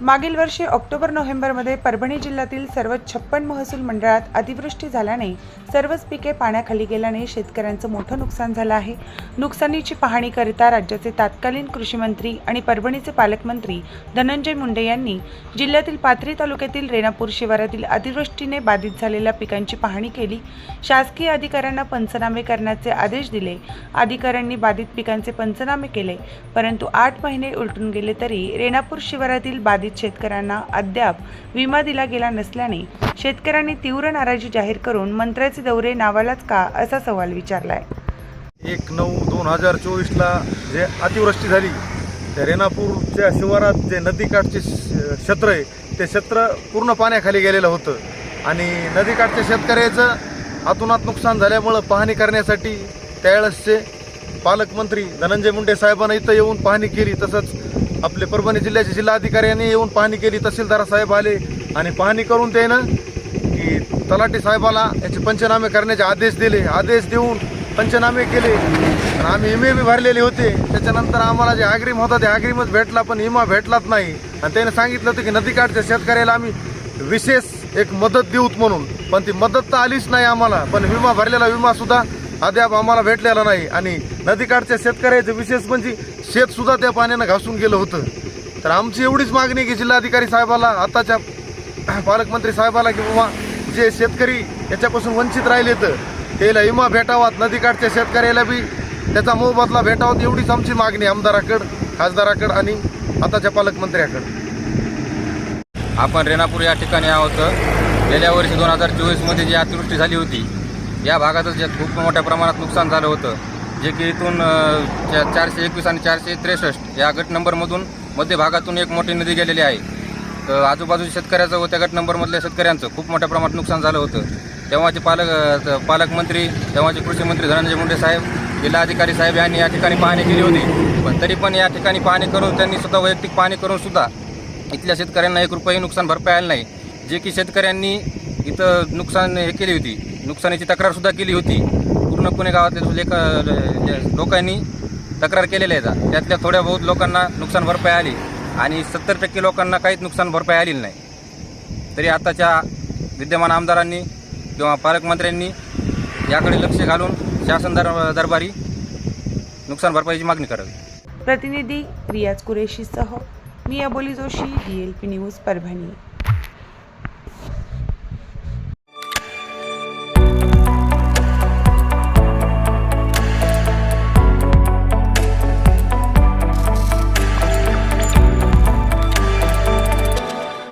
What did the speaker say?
मागील वर्षी ऑक्टोबर नोव्हेंबरमध्ये परभणी जिल्ह्यातील सर्व छप्पन महसूल मंडळात अतिवृष्टी झाल्याने सर्वच पिके पाण्याखाली गेल्याने शेतकऱ्यांचं मोठं नुकसान झालं आहे. नुकसानीची पाहणी करिता राज्याचे तत्कालीन कृषीमंत्री आणि परभणीचे पालकमंत्री धनंजय मुंडे यांनी जिल्ह्यातील पाथरी तालुक्यातील रेणापूर शिवारातील अतिवृष्टीने बाधित झालेल्या पिकांची पाहणी केली. शासकीय अधिकाऱ्यांना पंचनामे करण्याचे आदेश दिले. अधिकाऱ्यांनी बाधित पिकांचे पंचनामे केले परंतु आठ महिने उलटून गेले तरी रेणापूर शिवारातील बाधित शेतकऱ्यांना अद्याप विमा दिला गेला नसल्याने शेतकऱ्यांनी तीव्र नाराजी जाहीर करून मंत्र्याचे दौरे नावालाच का असा सवाल विचारलाय. एक नऊ दोन हजार चोवीसला जे अतिवृष्टी झाली त्या रेणापूरच्या शिवारात जे नदीकाठचे क्षेत्र आहे ते क्षेत्र पूर्ण पाण्याखाली गेलेलं होतं. आणि नदीकाठच्या शेतकऱ्याचं हातोनात नुकसान झाल्यामुळं पाहणी करण्यासाठी त्यावेळेसचे पालकमंत्री धनंजय मुंडे साहेबांना इथं येऊन पाहणी केली तसंच आपले परभणी जिल्ह्याचे जिल्हाधिकाऱ्यांनी येऊन पाहणी केली तहसीलदार साहेब आले आणि पाहणी करून त्यानं की तलाठी साहेबाला याचे पंचनामे करण्याचे आदेश दिले. आदेश देऊन पंचनामे केले. आणि आम्ही इमे बी भरलेले होते. त्याच्यानंतर आम्हाला जे आग्रीम होता ते आग्रीमच भेटला पण विमा भेटलाच नाही. आणि त्याने सांगितलं होतं की नदीकाठच्या शेतकऱ्याला आम्ही विशेष एक मदत देऊत म्हणून. पण ती मदत तर आलीच नाही आम्हाला. पण विमा भरलेला विमासुद्धा अद्याप आम्हाला भेटलेला नाही. आणि नदीकाठच्या शेतकऱ्याचं विशेष म्हणजे शेतसुद्धा त्या पाण्यानं घासून गेलं होतं. तर आमची एवढीच मागणी की जिल्हाधिकारी साहेबाला आताच्या पालकमंत्री साहेबाला की बाबा जे शेतकरी याच्यापासून वंचित राहिले तर त्याला विमा भेटावात नदीकाठच्या शेतकऱ्याला बी त्याचा मोबदला भेटावात एवढीच आमची मागणी आहे आमदाराकडं खासदाराकडं आणि आताच्या पालकमंत्र्याकडं. आपण रेणापूर या ठिकाणी आहोत. गेल्या वर्षी दोन हजार चोवीसमध्ये जी अतिवृष्टी झाली होती या भागातच खूप मोठ्या प्रमाणात नुकसान झालं होतं. जे की इथून चा- चारशे एकवीस आणि चारशे त्रेसष्ट या गट नंबरमधून मध्य भागातून एक मोठी नदी गेलेली आहे. तर आजूबाजूच्या शेतकऱ्याचं व त्या गट नंबरमधल्या शेतकऱ्यांचं खूप मोठ्या प्रमाणात नुकसान झालं होतं. तेव्हाचे पालक पालकमंत्री तेव्हाचे कृषी मंत्री धनंजय मुंडे साहेब जिल्हाधिकारी साहेब यांनी या ठिकाणी पाहणी केली होती. पण तरी पण या ठिकाणी पाहणी करून त्यांनी सुद्धा वैयक्तिक पाहणी करून सुद्धा इथल्या शेतकऱ्यांना एक रुपयाही नुकसान भरपाई आलं नाही. जे की शेतकऱ्यांनी इथं नुकसान हे केली होती. नुकसानीची तक्रारसुद्धा केली होती. पूर्ण पुणे गावातील लेख लोकांनी तक्रार केलेल्या आहेत त्यातल्या थोड्या बहुत लोकांना नुकसान भरपाई आली आणि सत्तर टक्के लोकांना काहीच नुकसान भरपाई आलेली नाही. तरी आताच्या विद्यमान आमदारांनी किंवा पालकमंत्र्यांनी याकडे लक्ष घालून शासन दर दरबारी नुकसान भरपाईची मागणी करावी. प्रतिनिधी रियाज कुरेशीसह मी Aboli Joshi D L P news Parbhani.